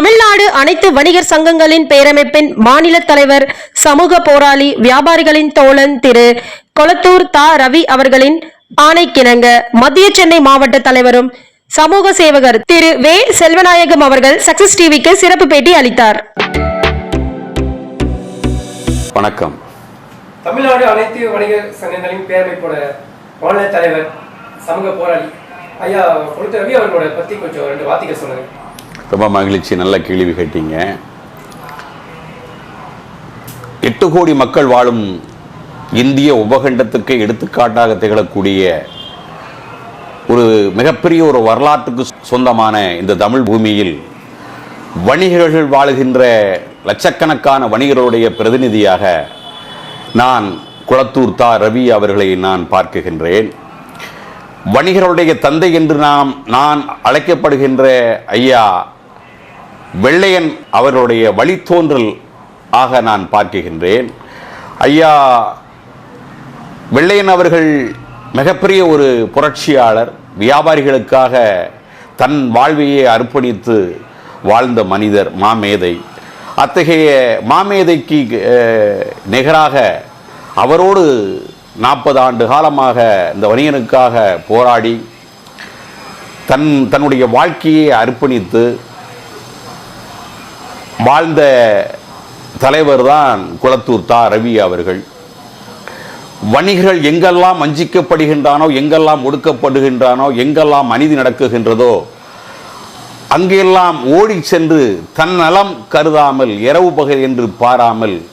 தமிழ்நாடு அனைத்து வணிகர் சங்கங்களின் பேரமைப்பின் மாநில தலைவர் சமூக போராளி வியாபாரிகளின் தோழன் திரு கொளத்தூர் தா. ரவி அவர்களின் ஆணைக்கிணங்க மத்திய சென்னை மாவட்ட தலைவரும் சமூக சேவகர் திரு வே. செல்வநாயகம் அவர்கள் சக்சஸ் டிவிக்கு சிறப்பு பேட்டி அளித்தார். வணக்கம். தமிழ்நாடு அனைத்து வணிகர் சங்கங்களின் பேரமைப்போட மாநில தலைவர் சமூக போராளி ஐயா கொடுத்த ரவி அவர்களோட பத்தி கொஞ்சம் ரெண்டு வார்த்தைகள் சொல்லுங்க. ரொம்ப மகிழ்ச்சி நல்ல கேள்வி கேட்டீங்க. எட்டு கோடி மக்கள் வாழும் இந்திய உபகண்டத்துக்கு எடுத்துக்காட்டாக திகழக்கூடிய ஒரு மிகப்பெரிய ஒரு வரலாற்றுக்கு சொந்தமான இந்த தமிழ் பூமியில் வணிகர்கள் வாழுகின்ற லட்சக்கணக்கான வணிகர்களுடைய பிரதிநிதியாக நான் குளத்தூர் தா. ரவி அவர்களை நான் பார்க்குகின்றேன். வணிகர்களுடைய தந்தை என்று நாம் நான் அழைக்கப்படுகின்ற ஐயா வெள்ளையன் அவர்களுடைய வழித்தோன்றல் ஆக நான் பார்க்குகின்றேன் ஐயா வெள்ளையன் அவர்கள் மிகப்பெரிய ஒரு புரட்சியாளர். வியாபாரிகளுக்காக தன் வாழ்வையே அர்ப்பணித்து வாழ்ந்த மனிதர் மாமேதை. அத்தகைய மாமேதைக்கு நிகராக அவரோடு நாற்பது ஆண்டு காலமாக இந்த வணிகனுக்காக போராடி தன் தன்னுடைய வாழ்க்கையை அர்ப்பணித்து வாழ்ந்த தலைவர் தான் குளத்தூர் தா. ரவி அவர்கள். வணிகர்கள் எங்கெல்லாம் வஞ்சிக்கப்படுகின்றானோ எங்கெல்லாம் ஒடுக்கப்படுகின்றானோ எங்கெல்லாம் அநீதி நடக்குகின்றதோ அங்கெல்லாம் ஓடி சென்று தன் நலம் கருதாமல் இரவு பகல் என்று பாராமல்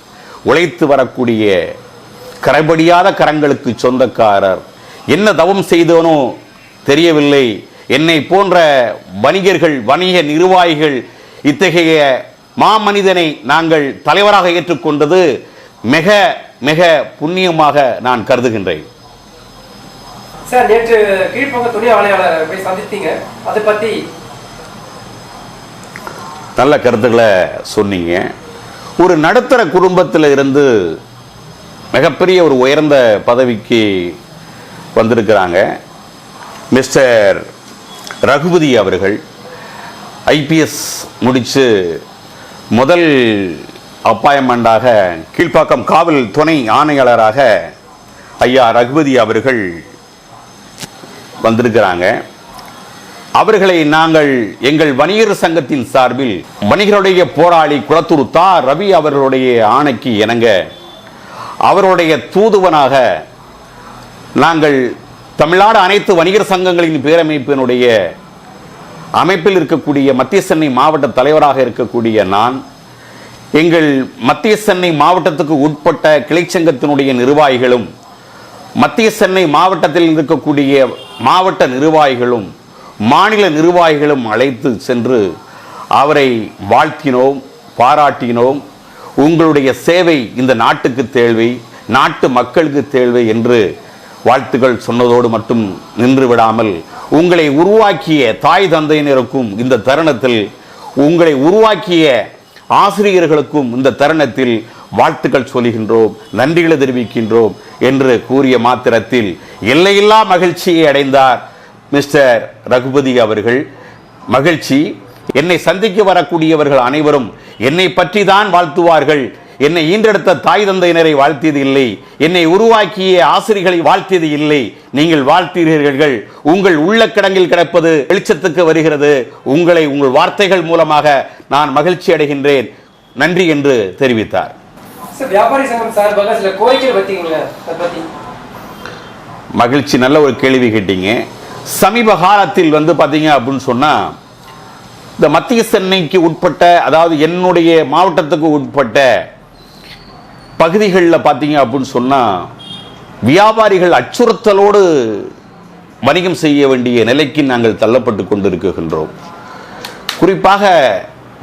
உழைத்து வரக்கூடிய கரைபடியாத கரங்களுக்கு சொந்தக்காரர். என்ன தவம் செய்தவனோ தெரியவில்லை. என்னை போன்ற வணிகர்கள் வணிக நிர்வாகிகள் இத்தகைய மாமனிதனை நாங்கள் தலைவராக ஏற்றுக்கொண்டது மிக மிக புண்ணியமாக நான் கருதுகின்றேன். சார் நேற்று கீழ்ப்பங்க துணை போய் சந்தித்தீங்க. அதை பத்தி நல்ல கருத்துக்களை சொன்னீங்க. ஒரு நடுத்தர குடும்பத்தில் இருந்து மிகப்பெரிய ஒரு உயர்ந்த பதவிக்கு வந்திருக்கிறாங்க. மிஸ்டர் ரகுபதி அவர்கள் ஐபிஎஸ் முடித்து முதல் அப்பாயின்மெண்ட்டாக கீழ்ப்பாக்கம் காவல் துணை ஆணையாளராக ஐயா ரகுபதி அவர்கள் வந்திருக்கிறாங்க. அவர்களை நாங்கள் எங்கள் வணிகர் சங்கத்தின் சார்பில் வணிகருடைய போராளி குளத்தூர் தா. ரவி அவர்களுடைய ஆணைக்கு இணங்க அவருடைய தூதுவனாக நாங்கள் தமிழ்நாடு அனைத்து வணிகர் சங்கங்களின் பேரமைப்பினுடைய அமைப்பில் இருக்கக்கூடிய மத்திய சென்னை மாவட்ட தலைவராக இருக்கக்கூடிய நான் எங்கள் மத்திய சென்னை மாவட்டத்துக்கு உட்பட்ட கிளைச்சங்கத்தினுடைய நிர்வாகிகளும் மத்திய சென்னை மாவட்டத்தில் இருக்கக்கூடிய மாவட்ட நிர்வாகிகளும் மாநில நிர்வாகிகளும் அழைத்து சென்று அவரை வாழ்த்தினோம் பாராட்டினோம். உங்களுடைய சேவை இந்த நாட்டுக்கு தேவை நாட்டு மக்களுக்கு தேவை என்று வாழ்த்துக்கள் சொன்னதோடு மட்டும் நின்று விடாமல் உங்களை உருவாக்கிய தாய் தந்தையினருக்கும் இந்த தருணத்தில் உங்களை உருவாக்கிய ஆசிரியர்களுக்கும் இந்த தருணத்தில் வாழ்த்துக்கள் சொல்கின்றோம் நன்றிகளை தெரிவிக்கின்றோம் என்று கூறிய மாத்திரத்தில் எல்லையில்லா மகிழ்ச்சியை அடைந்தார் மிஸ்டர் ரகுபதி அவர்கள். மகிழ்ச்சி. என்னை சந்திக்க வரக்கூடியவர்கள் அனைவரும் என்னை பற்றி தான் வாழ்த்துவார்கள். என்னை ஈன்றெடுத்த தாய் தந்தையினரை வாழ்த்தியது இல்லை. என்னை உருவாக்கிய ஆசிரியர்களை வாழ்த்தியது இல்லை. நீங்கள் வாழ்த்தீர்கள் உங்கள் உள்ள கிடங்கில் கிடப்பது வெளிச்சத்துக்கு வருகிறது. உங்களை உங்கள் வார்த்தைகள் மூலமாக நான் மகிழ்ச்சி அடைகின்றேன். நன்றி என்று தெரிவித்தார். மகிழ்ச்சி நல்ல ஒரு கேள்வி கேட்டீங்க. சமீப காலத்தில் வந்து பார்த்தீங்க அப்படின்னு சொன்னால் இந்த மத்திய சென்னைக்கு உட்பட்ட அதாவது என்னுடைய மாவட்டத்துக்கு உட்பட்ட பகுதிகளில் பார்த்தீங்க அப்படின்னு சொன்னால் வியாபாரிகள் அச்சுறுத்தலோடு வணிகம் செய்ய வேண்டிய நிலைக்கு நாங்கள் தள்ளப்பட்டு கொண்டிருக்கின்றோம். குறிப்பாக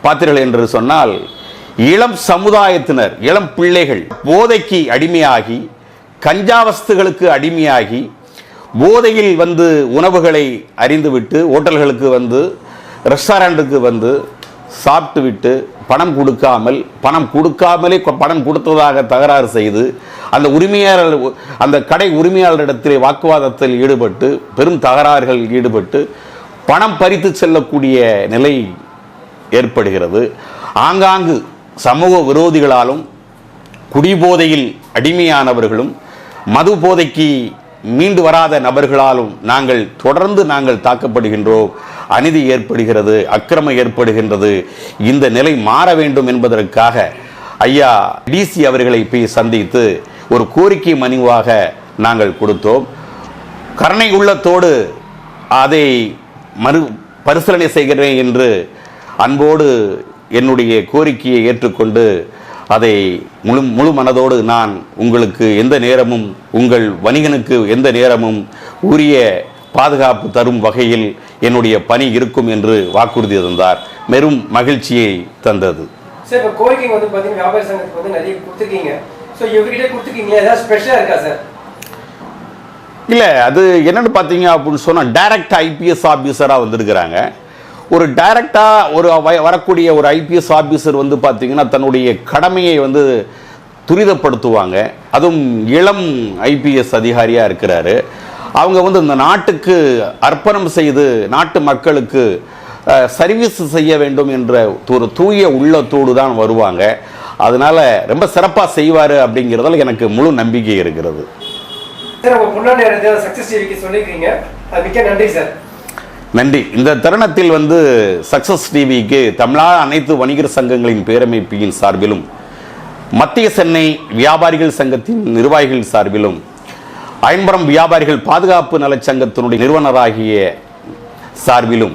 பார்த்தீர்கள் என்று சொன்னால் இளம் சமுதாயத்தினர் இளம் பிள்ளைகள் போதைக்கு அடிமையாகி கஞ்சாவஸ்துகளுக்கு அடிமையாகி போதையில் வந்து உணவுகளை அறிந்துவிட்டு ஓட்டல்களுக்கு வந்து ரெஸ்டாரண்ட்டுக்கு வந்து சாப்பிட்டு விட்டு பணம் கொடுக்காமல் பணம் கொடுக்காமலே பணம் கொடுத்ததாக தகராறு செய்து அந்த உரிமையாளர் அந்த கடை உரிமையாளரிடத்திலே வாக்குவாதத்தில் ஈடுபட்டு பெரும் தகராறுகளில் ஈடுபட்டு பணம் பறித்து செல்லக்கூடிய நிலை ஏற்படுகிறது. ஆங்காங்கு சமூக விரோதிகளாலும் குடிபோதையில் அடிமையானவர்களும் மது போதைக்கு மீண்டு வராத நபர்களாலும் நாங்கள் தொடர்ந்து நாங்கள் தாக்கப்படுகின்றோம். அநீதி ஏற்படுகிறது அக்கிரமம் ஏற்படுகின்றது. இந்த நிலை மாற வேண்டும் என்பதற்காக ஐயா டிசி அவர்களை போய் சந்தித்து ஒரு கோரிக்கை மனுவாக நாங்கள் கொடுத்தோம். கருணை உள்ளத்தோடு அதை மறு பரிசீலனை செய்கிறேன் என்று அன்போடு என்னுடைய கோரிக்கையை ஏற்றுக்கொண்டு அதை முழு முழு மனதோடு நான் உங்களுக்கு எந்த நேரமும் உங்கள் வணிகனுக்கு எந்த நேரமும் உரிய பாதுகாப்பு தரும் வகையில் என்னுடைய பணி இருக்கும் என்று வாக்குறுதி தந்தார். பெரும் மகிழ்ச்சியை தந்தது. சார் இப்போ கோரிக்கை வந்து பார்த்தீங்கன்னா வியாபாரி சங்கத்துக்கு வந்து நிறைய கொடுத்துருக்கீங்க. ஸோ இவர்கிட்ட கொடுத்துருக்கீங்களா? ஏதாவது ஸ்பெஷலாக இருக்கா சார் இல்லை அது என்னன்னு பார்த்தீங்க அப்படின்னு சொன்னால் டைரக்ட் ஐபிஎஸ் ஆஃபீஸராக வந்திருக்கிறாங்க. ஒரு டைரக்டாக ஒரு வ- வரக்கூடிய ஒரு ஐபிஎஸ் ஆஃபீஸர் வந்து பார்த்தீங்கன்னா தன்னுடைய கடமையை வந்து துரிதப்படுத்துவாங்க. அதுவும் இளம் ஐபிஎஸ் அதிகாரியாக இருக்கிறாரு. அவங்க வந்து இந்த நாட்டுக்கு அர்ப்பணம் செய்து நாட்டு மக்களுக்கு சர்வீஸ் செய்ய வேண்டும் என்ற ஒரு தூய உள்ளத்தோடு தான் வருவாங்க. அதனால ரொம்ப சிறப்பாக செய்வார் அப்படிங்கிறதுல எனக்கு முழு நம்பிக்கை இருக்கிறது. சார் உங்கள் முன்னாடி சக்ஸஸ் டிவிக்கு சொல்லியிருக்கீங்க. மிக்க நன்றி சார். நன்றி. இந்த தருணத்தில் வந்து சக்சஸ் டிவிக்கு தமிழ்நாடு அனைத்து வணிகர் சங்கங்களின் பேரமைப்பின் சார்பிலும் மத்திய சென்னை வியாபாரிகள் சங்கத்தின் நிர்வாகிகள் சார்பிலும் அயன்புறம் வியாபாரிகள் பாதுகாப்பு நலச் சங்கத்தினுடைய நிறுவனராகிய சார்பிலும்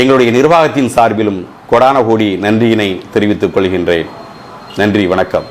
எங்களுடைய நிர்வாகத்தின் சார்பிலும் கொடான கோடி நன்றியினை தெரிவித்துக் கொள்கின்றேன். நன்றி வணக்கம்.